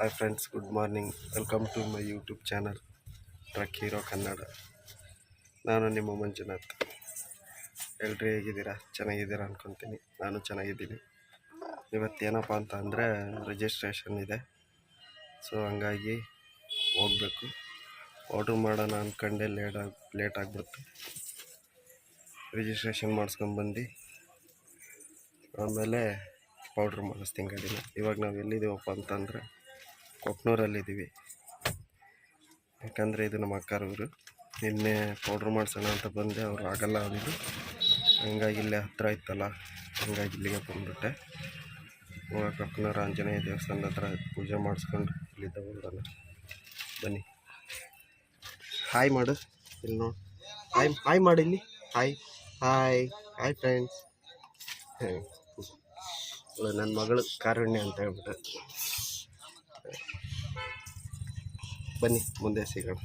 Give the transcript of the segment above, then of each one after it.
Hi friends good morning welcome to my YouTube channel truck hero Kannada ನಾನು ನಿಮ್ಮ ಮಂಜುನಾಥ್. ಎಲ್ರಿ ಹೇಗಿದ್ದೀರಾ? ಚೆನ್ನಾಗಿದ್ದೀರಾ ಅಂದ್ಕೊತೀನಿ ನಾನು ಚೆನ್ನಾಗಿದ್ದೀನಿ. ಇವತ್ತೇನಪ್ಪ ಅಂತ ಅಂದರೆ ರಿಜಿಸ್ಟ್ರೇಷನ್ ಇದೆ. ಸೊ ಹಂಗಾಗಿ ಹೋಗಬೇಕು. ಆರ್ಡ್ರ್ ಮಾಡೋಣ ಅಂದ್ಕೊಂಡೆ ಲೇಟ್ ಆಗಿ ಲೇಟ್ ಆಗಿಬಿಡ್ತು ರಿಜಿಸ್ಟ್ರೇಷನ್ ಮಾಡಿಸ್ಕೊಂಡ್ಬಂದು ಆಮೇಲೆ ಪೌಡ್ರ್ ಮಾಡಿಸ್ತೀನಿ ಗಾಡಿನ. ಇವಾಗ ನಾವು ಎಲ್ಲಿದ್ದೀವಪ್ಪ ಅಂತಂದರೆ ಕೊಕ್ನೂರಲ್ಲಿದ್ದೀವಿ ಯಾಕಂದರೆ ಇದು ನಮ್ಮ ಅಕ್ಕರವರು. ನಿನ್ನೆ ಪೌಡ್ರ್ ಮಾಡಿಸೋಣ ಅಂತ ಬಂದೆ, ಅವ್ರು ಆಗಲ್ಲ ಅಂದರು. ಹಂಗಾಗಿ ಇಲ್ಲೇ ಹತ್ತಿರ ಇತ್ತಲ್ಲ, ಹಂಗಾಗಿ ಇಲ್ಲಿಗೆ ಬಂದುಬಿಟ್ಟೆ. ಇವಾಗ ಕೊಕ್ನೂರ ಆಂಜನೇಯ ದೇವಸ್ಥಾನದ ಹತ್ರ ಪೂಜೆ ಮಾಡಿಸ್ಕೊಂಡು ಇಲ್ಲಿದ್ದ ಹೋಗೋಣ ಬನ್ನಿ. ಹಾಯ್ ಮಾಡು. ಇಲ್ಲಿ ನೋಡಿ. ಹಾಯ್ ಹಾಯ್ ಮಾಡಿ ಇಲ್ಲಿ. ಹಾಯ್ ಹಾಯ್ ಹಾಯ್ ಫ್ರೆಂಡ್ಸ್ ನನ್ನ ಮಗಳು ಕಾರುಣ್ಯ ಅಂತ ಹೇಳ್ಬಿಟ್ಟು. ಬನ್ನಿ ಮುಂದೆ ಸಿಗೋಣ?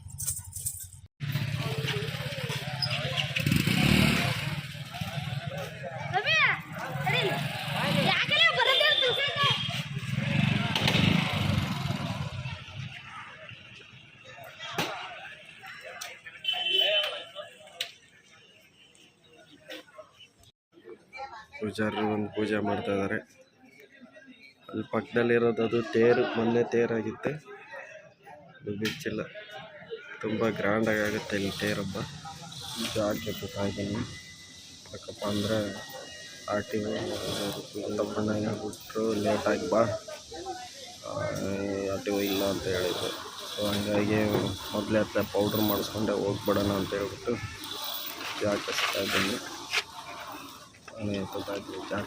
ಪೂಜಾರರು ಒಂದು ಪೂಜೆ ಮಾಡ್ತಾ ಇದ್ದಾರೆ ಅಲ್ಲಿ ಪಕ್ಕದಲ್ಲಿರೋದು ಅದು ತೇರು ಮೊನ್ನೆ ತೇರಾಗಿತ್ತೆ. ಅದು ಬಿಚ್ಚಿಲ್ಲ ತುಂಬ ಗ್ರ್ಯಾಂಡಾಗಿ ಆಗುತ್ತೆ ಇಲ್ಲಿ ತೇರಬ್ಬ ಜಾಗಕ್ಕೆ ಇದ್ದೀನಿ. ಯಾಕಪ್ಪ ಅಂದ್ರೆ ಟಿ ತಪ್ಪಣ್ಣಗೆ ಬಿಟ್ಟರು ಲೇಟಾಗಿ ಬಾ. ಓ ಇಲ್ಲ ಅಂತ ಹೇಳಿದ್ರು. ಸೊ ಹಂಗಾಗಿ ಮೊದಲೇ ಹತ್ರ ಪೌಡ್ರ್ ಮಾಡಿಸ್ಕೊಂಡೆ ಹೋಗ್ಬಿಡೋಣ ಅಂತ ಹೇಳ್ಬಿಟ್ಟು ಜಾಗ ಮನೆ ಎತ್ತದಾಗಲಿ ಜಾಗ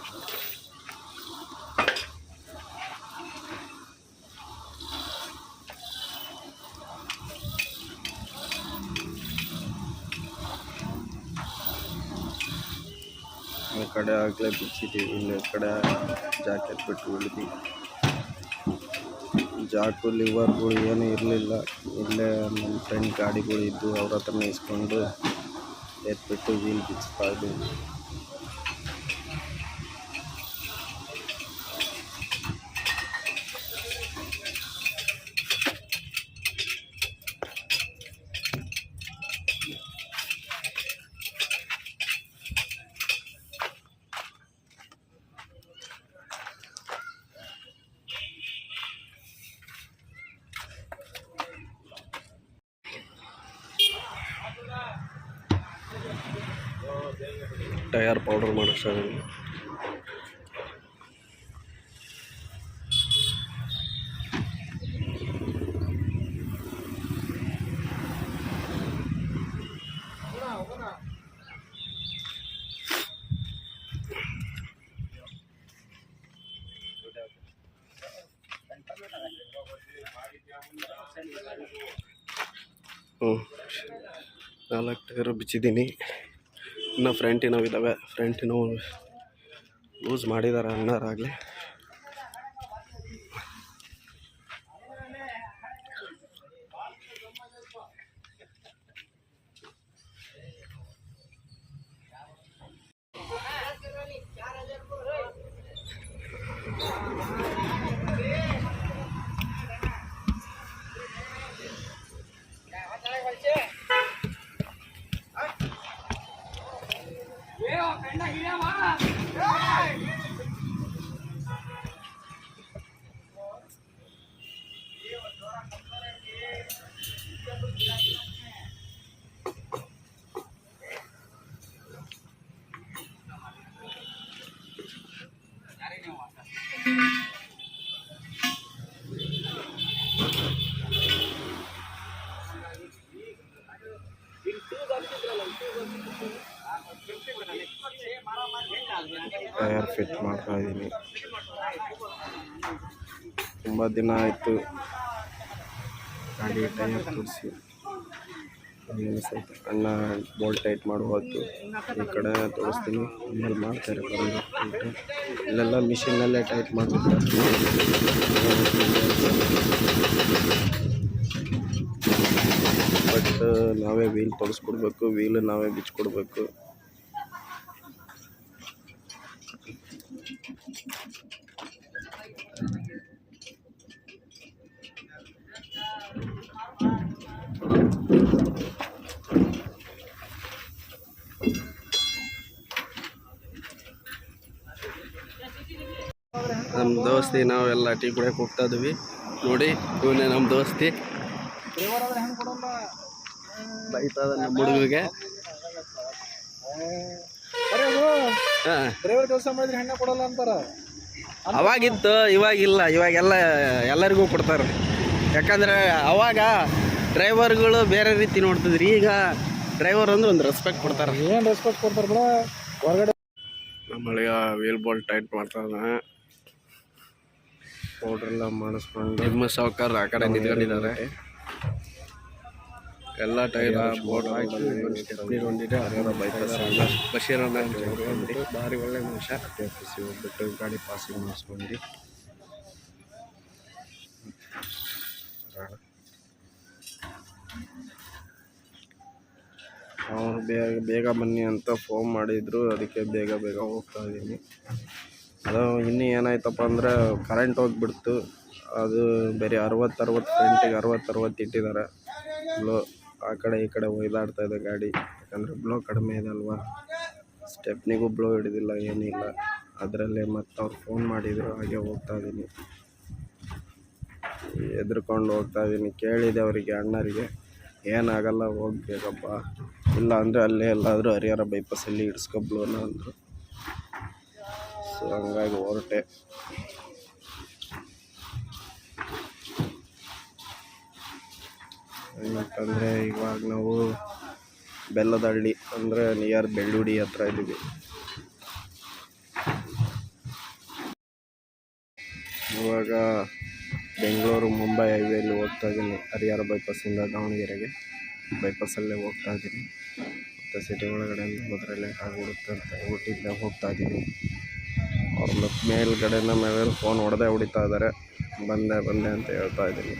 ಕಡೆ ಆಗಲೇ ಬಿಚ್ಚಿದ್ದೀವಿ ಇಲ್ಲಿ ಕಡೆ ಜಾಕೆಟ್ ಬಿಟ್ಟು ಉಳಿದ್ವಿ ಜಾಕು, ಲಿವರ್ಗಳು ಏನೂ ಇರಲಿಲ್ಲ. ಇಲ್ಲೇ ನಮ್ಮ ಫ್ರೆಂಡ್ ಗಾಡಿಗಳು ಇದ್ದು ಅವ್ರ ಹತ್ರ ಇಸ್ಕೊಂಡು ಎತ್ಬಿಟ್ಟು ವೀಲ್ ಬಿಚ್ಚಿಸ್ತಾ ಟಯರ್ ಪೌಡರ್ ಮಾಡಿಸ್ತಾ ಇದ್ದೀನಿ ಹ್ಞೂ ನಾಲ್ಕು ಟೈರು ಬಿಚ್ಚಿದ್ದೀನಿ. ಇನ್ನು ಫ್ರಂಟಿನವು ಇದ್ದಾವೆ ಫ್ರಂಟಿನವು ಯೂಸ್ ಮಾಡಿದ್ದಾರೆ ಅಣ್ಣರಾಗಲಿ ಟಯರ್ ಫಿಟ್ ಮಾಡ್ತಾ ಇದ್ದೀನಿ ತುಂಬ ದಿನ ಆಯಿತು. ಗಾಡಿ ಟೈರ್ ತೋರಿಸಿ. ಸ್ವಲ್ಪ ಅಣ್ಣ ಬೋಲ್ಟ್ ಟೈಟ್ ಮಾಡುವತ್ತು ಈ ಕಡೆ ತೋರಿಸ್ತೀನಿ. ಆಮೇಲೆ ಮಾಡ್ತಾರೆ. ಇಲ್ಲೆಲ್ಲ ಮಿಷಿನಲ್ಲೇ ಟೈಟ್ ಮಾಡಿಬಿಡ್ತಾರೆ ಬಟ್ ನಾವೇ ವೀಲ್ ತೋರಿಸ್ಕೊಡ್ಬೇಕು ವೀಲ್ ನಾವೇ ಬಿಚ್ಕೊಡ್ಬೇಕು. ದೋಸ್ತಿ ನಾವೆಲ್ಲ ಟೀ ಕುಡಿಯಕ್ಕೆ ಹೋಗ್ತಾ ಇದ್ವಿ. ನೋಡಿ ಇವನೇ ನಮ್ಮ ದೋಸ್ತಿ. ಬೈತದ ನಮ್ಮ ಹುಡುಗಿಗೆ ಅವಾಗಿತ್ತು ಇವಾಗಿಲ್ಲ ಇವಾಗೆಲ್ಲ ಎಲ್ಲರಿಗೂ ಕೊಡ್ತಾರೆ. ಯಾಕಂದ್ರೆ ಅವಾಗ ಡ್ರೈವರ್ಗಳು ಬೇರೆ ರೀತಿ ನೋಡ್ತಿದ್ರಿ. ಈಗ ಡ್ರೈವರ್ ಅಂದ್ರೆ ಒಂದು ರೆಸ್ಪೆಕ್ಟ್ ಕೊಡ್ತಾರೆ. ಏನು ರೆಸ್ಪೆಕ್ಟ್ ಕೊಡ್ತಾರೆ ಹೊರಗಡೆ ವೀಲ್ ಬಾಲ್ ಟೈಟ್ ಮಾಡ್ತಾನೆ. ಪೌಡ್ರೆಲ್ಲ ಮಾಡಿಸ್ಕೊಂಡು ನಿಮ್ಮ ಸಾವುಕಾರ ಆ ಕಡೆ ನಿಂತ್ಕೊಂಡಿದ್ದಾರೆ. ಎಲ್ಲ ಟೈರ್ ಬೋರ್ಡ್ ಹಾಕಿ ಸ್ಟೆಪ್ನಿ ಹೊಂದಿದೆ ಅದರ ಬೈಪಾಸ್ ಬಶೀರ್ ಅನ್ನೋ ಭಾರಿ ಒಳ್ಳೆ ಮನುಷ್ಯ. ಬಿಟ್ಟು ಹೋಗ್ಬಿಟ್ಟು ಗಾಡಿ ಪಾಸಿಂಗ್ ಮಾಡಿಸ್ಕೊಂಡು. ಅವ್ರು ಬೇಗ ಬೇಗ ಬನ್ನಿ ಅಂತ ಫೋನ್ ಮಾಡಿದ್ರು. ಅದಕ್ಕೆ ಬೇಗ ಬೇಗ ಹೋಗ್ತಾ ಇದ್ದೀನಿ. ಅದು ಇನ್ನೂ ಏನಾಯ್ತಪ್ಪ ಅಂದರೆ ಕರೆಂಟ್ ಹೋಗ್ಬಿಡ್ತು. ಅದು ಬೇರೆ ಅರವತ್ತು ಅರವತ್ತು ಫ್ರಂಟಿಗೆ ಅರವತ್ತು ಅರವತ್ತು ಇಟ್ಟಿದ್ದಾರೆ. ಬ್ಲೋ ಆ ಕಡೆ ಈ ಕಡೆ ಒಯ್ದಾಡ್ತಾ ಇದೆ ಗಾಡಿ. ಯಾಕಂದರೆ ಬ್ಲೋ ಕಡಿಮೆ ಇದೆ ಅಲ್ವಾ? ಸ್ಟೆಪ್ನಿಗೂ ಬ್ಲೋ ಹಿಡಿದಿಲ್ಲ ಏನಿಲ್ಲ ಅದರಲ್ಲೇ ಮತ್ತೆ ಅವ್ರು ಫೋನ್ ಮಾಡಿದರು, ಹಾಗೆ ಹೋಗ್ತಾ ಇದ್ದೀನಿ ಎದ್ರುಕೊಂಡು ಹೋಗ್ತಾ ಇದ್ದೀನಿ ಕೇಳಿದೆ ಅವರಿಗೆ, ಅಣ್ಣರಿಗೆ. ಏನಾಗಲ್ಲ, ಹೋಗ್ಬೇಕಪ್ಪ. ಇಲ್ಲ ಅಂದರೆ ಅಲ್ಲೇ ಎಲ್ಲಾದರೂ ಹರಿಹರ ಬೈಪಾಸಲ್ಲಿ ಇಡ್ಸ್ಕೊಬ್ಲೋನ ಅಂದರು. ಸೊ ಹಂಗಾಗಿ ಹೊರಟೆ. ಏನಂತಂದರೆ, ಇವಾಗ ನಾವು ಬೆಲ್ಲದಹಳ್ಳಿ ಅಂದರೆ ನಿಯರ್ ಬೆಳ್ಳುಡಿ ಹತ್ರ ಇದ್ದೀವಿ ಇವಾಗ ಬೆಂಗಳೂರು, ಮುಂಬೈ ಹೈವೇಲಿ ಹೋಗ್ತಾ ಇದ್ದೀನಿ ಹರಿಹರ ಬೈಪಾಸಿಂದ ದಾವಣಗೆರೆಗೆ. ಬೈಪಾಸಲ್ಲೇ ಹೋಗ್ತಾ ಇದ್ದೀನಿ ಮತ್ತು ಸಿಟಿ ಒಳಗಡೆ ಹೋದ್ರೆ ಲೇಟ್ ಆಗಿಬಿಡುತ್ತೆ ಅಂತ ಹೋಗ್ತಾ ಇದ್ದೀನಿ ಅವ್ರ ಮತ್ತೆ ಮೇಲ್ಗಡೆ ಮೇಲೆ ಫೋನ್ ಹೊಡೆದೇ ಹೊಡಿತಾ ಇದ್ದಾರೆ ಬಂದೆ ಬಂದೆ ಅಂತ ಹೇಳ್ತಾ ಇದ್ದೀನಿ.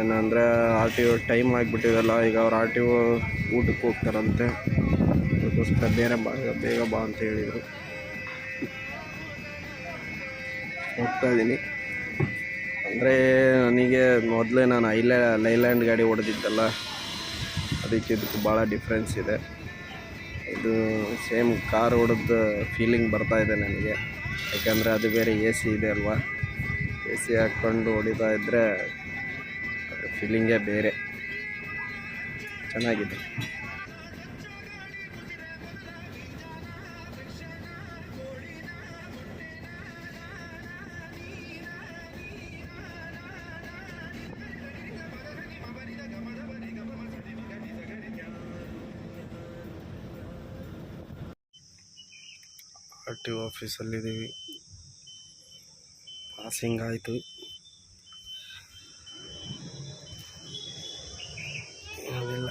ಏನಂದರೆ ಆರ್ ಟಿ ಓ ಟೈಮ್ ಆಗಿಬಿಟ್ಟಿದಲ್ಲ, ಈಗ ಅವ್ರು ಆರ್ ಟಿ ಓ ಊಟಕ್ಕೆ ಹೋಗ್ತಾರಂತೆ. ಅದಕ್ಕೋಸ್ಕರ ಬೇರೆ ಬಾ, ಬೇಗ ಬಾ ಅಂತ ಹೇಳಿದರು. ಹೋಗ್ತಾ ಇದ್ದೀನಿ. ಅಂದರೆ ನನಗೆ ಮೊದಲೇ ನಾನು ಐಲ್ಯಾ ಲೈಲ್ಯಾಂಡ್ ಗಾಡಿ ಹೊಡೆದಿದ್ದಲ್ಲ, ಅದಕ್ಕೆ ಇದಕ್ಕೆ ಭಾಳ ಡಿಫ್ರೆನ್ಸ್ ಇದೆ. ಇದು ಸೇಮ್ ಕಾರ್ ಹೊಡೆದ ಫೀಲಿಂಗ್ ಬರ್ತಾ ಇದೆ ನನಗೆ. ಯಾಕಂದರೆ ಅದು ಬೇರೆ ಎ ಸಿ ಇದೆ ಅಲ್ವಾ? ಎ ಸಿ ಹಾಕ್ಕೊಂಡು ಹೊಡಿತಾ ಇದ್ದರೆ ಫೀಲಿಂಗೇ ಬೇರೆ. ಚೆನ್ನಾಗಿದೆ. ಆರ್ ಟಿ ಒ ಆಫೀಸಲ್ಲಿದ್ದೀವಿ. ಪಾಸಿಂಗ್ ಆಯಿತು. ಯಾವುದಿಲ್ಲ.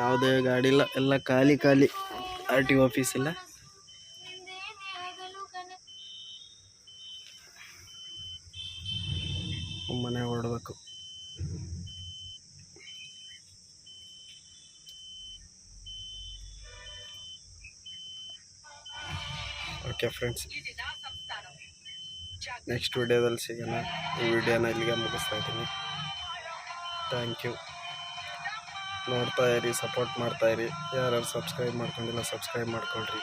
ಯಾವುದೇ ಗಾಡಿ ಇಲ್ಲ. ಎಲ್ಲ ಖಾಲಿ ಖಾಲಿ ಆರ್ ಟಿ ಆಫೀಸ್ ಇಲ್ಲ ಓಕೆ ಫ್ರೆಂಡ್ಸ್. ನೆಕ್ಸ್ಟ್ ವಿಡಿಯೋದಲ್ಲಿ ಸಿಗೋಣ. ಈ ವಿಡಿಯೋನ ಇಲ್ಲಿಗೆ ಮುಗಿಸ್ತಾ ಇದ್ದೀನಿ. ಥ್ಯಾಂಕ್ ಯು ನೋಡ್ತಾ ಇರಿ ಸಪೋರ್ಟ್ ಮಾಡ್ತಾ ಇರಿ. ಯಾರು ಸಬ್ಸ್ಕ್ರೈಬ್ ಮಾಡ್ಕೊಂಡಿಲ್ಲ ಸಬ್ಸ್ಕ್ರೈಬ್ ಮಾಡ್ಕೊಳ್ರಿ.